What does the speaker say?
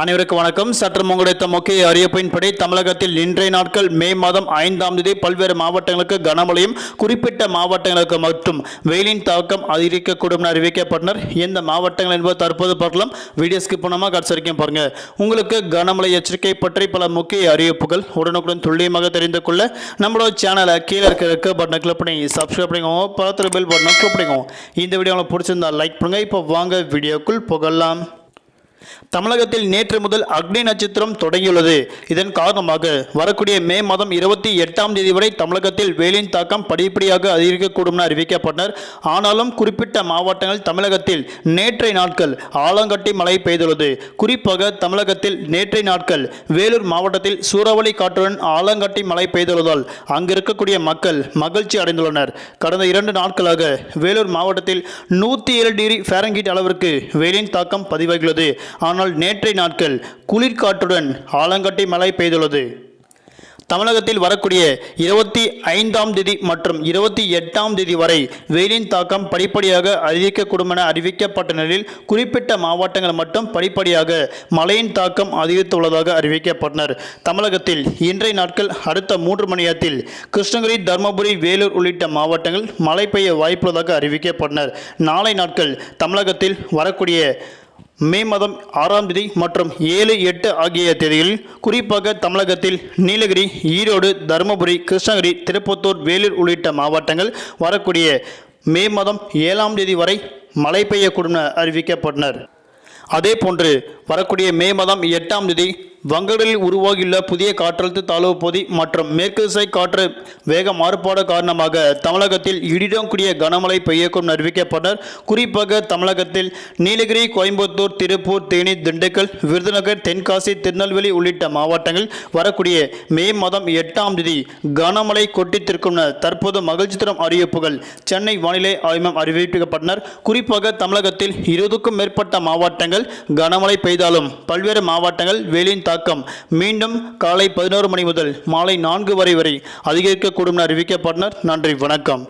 அனைவருக்கும் வணக்கம். சற்று முங்கடைத்த முக்கிய அறிவிப்பின்படி தமிழகத்தில் இன்றைய நாட்கள் மே மாதம் ஐந்தாம் தேதி பல்வேறு மாவட்டங்களுக்கு கனமழையும் குறிப்பிட்ட மாவட்டங்களுக்கு மட்டும் வெயிலின் தாக்கம் அதிகரிக்கக்கூடும் என அறிவிக்கப்பட்டனர். எந்த மாவட்டங்கள் என்பது தற்போது பார்க்கலாம். வீடியோ ஸ்கிப் பண்ணாமல் கடைசி வரைக்கும் பாருங்க. உங்களுக்கு கனமழை எச்சரிக்கை பற்றி பல முக்கிய அறிவிப்புகள் உடனுக்குடன் துல்லியமாக தெரிந்து கொள்ள நம்மளோட சேனலை கீழே இருக்கிற பட்டனை கிளிக் பண்ணி சப்ஸ்கிரைப் பண்ணிக்கோங்க. பக்கத்தில் பெல் பட்டனை கிளிக் பண்ணிக்கோங்க. இந்த வீடியோ உங்களுக்கு பிடிச்சிருந்தா லைக் பண்ணுங்கள் இப்போ வாங்க வீடியோக்குள் புகழலாம் தமிழகத்தில் நேற்று முதல் அக்னி நட்சத்திரம் தொடங்கியுள்ளது. இதன் காரணமாக வரக்கூடிய மே மாதம் இருபத்தி எட்டாம் தேதி வரை தமிழகத்தில் வெயிலின் தாக்கம் படிப்படியாக அதிகரிக்கக்கூடும் என அறிவிக்கப்பட்டனர். ஆனாலும் குறிப்பிட்ட மாவட்டங்கள் தமிழகத்தில் நேற்றைய நாட்கள் ஆலங்கட்டி மழை பெய்துள்ளது. குறிப்பாக தமிழகத்தில் நேற்றைய நாட்கள் வேலூர் மாவட்டத்தில் சூறாவளி காற்றுடன் ஆலங்கட்டி மழை பெய்துள்ளதால் அங்கு இருக்கக்கூடிய மக்கள் மகிழ்ச்சி அடைந்துள்ளனர். கடந்த இரண்டு நாட்களாக வேலூர் மாவட்டத்தில் நூற்றி ஏழு டிகிரி ஃபேரங்கீட் அளவிற்கு வெயிலின் தாக்கம் பதிவாகியுள்ளது. ஆனால் நேற்றைய நாட்கள் குளிர்காற்றுடன் ஆலங்கட்டி மழை பெய்துள்ளது. தமிழகத்தில் வரக்கூடிய இருபத்தி ஐந்தாம் தேதி மற்றும் இருபத்தி எட்டாம் தேதி வரை வெயிலின் தாக்கம் படிப்படியாக அதிகரிக்கக்கூடும் என அறிவிக்கப்பட்ட நிலையில் குறிப்பிட்ட மாவட்டங்கள் மட்டும் படிப்படியாக மழையின் தாக்கம் அதிகரித்துள்ளதாக அறிவிக்கப்பட்டனர். தமிழகத்தில் இன்றைய நாட்கள் அடுத்த மூன்று மணி நேரத்தில் கிருஷ்ணகிரி தருமபுரி வேலூர் உள்ளிட்ட மாவட்டங்கள் மழை பெய்ய வாய்ப்புள்ளதாக அறிவிக்கப்பட்டனர். நாளை நாட்கள் தமிழகத்தில் வரக்கூடிய மே மாதம் ஆறாம் தேதி மற்றும் ஏழு எட்டு ஆகிய தேதிகளில் குறிப்பாக தமிழகத்தில் நீலகிரி ஈரோடு தருமபுரி கிருஷ்ணகிரி திருப்பத்தூர் வேலூர் உள்ளிட்ட மாவட்டங்கள் வரக்கூடிய மே மாதம் ஏழாம் தேதி வரை மழை பெய்யக்கூடும் என அறிவிக்கப்பட்டனர். அதே போன்று வரக்கூடிய மே மாதம் எட்டாம் தேதி வங்கடலில் உருவாகியுள்ள புதிய காற்றழுத்த தாழ்வு பகுதி மற்றும் மேற்கு திசை காற்று வேக மாறுபாடு காரணமாக தமிழகத்தில் இடிடம் கூடிய கனமழை பெய்யக்கும் அறிவிக்கப்பட்டார் அறிவிக்கப்பட்டனர். குறிப்பாக தமிழகத்தில் நீலகிரி கோயம்புத்தூர் திருப்பூர் தேனி திண்டுக்கல் விருதுநகர் தென்காசி திருநெல்வேலி உள்ளிட்ட மாவட்டங்கள் வரக்கூடிய மே மாதம் எட்டாம் தேதி கனமழை கொட்டித்திருக்கும் என தற்போது மகிழ்ச்சி தரும் அறிவிப்புகள் சென்னை வானிலை ஆய்வம் அறிவிக்கப்பட்டனர். குறிப்பாக தமிழகத்தில் இருபதுக்கும் மேற்பட்ட மாவட்டங்கள் கனமழை பெய்தாலும் பல்வேறு மாவட்டங்கள் வெயிலின் தாக்கம். மீண்டும் காலை பதினோரு மணி முதல் மாலை நான்கு வரை வரை அதிகரிக்கக்கூடும் என அறிவிக்கப்பட்டனர். நன்றி வணக்கம்.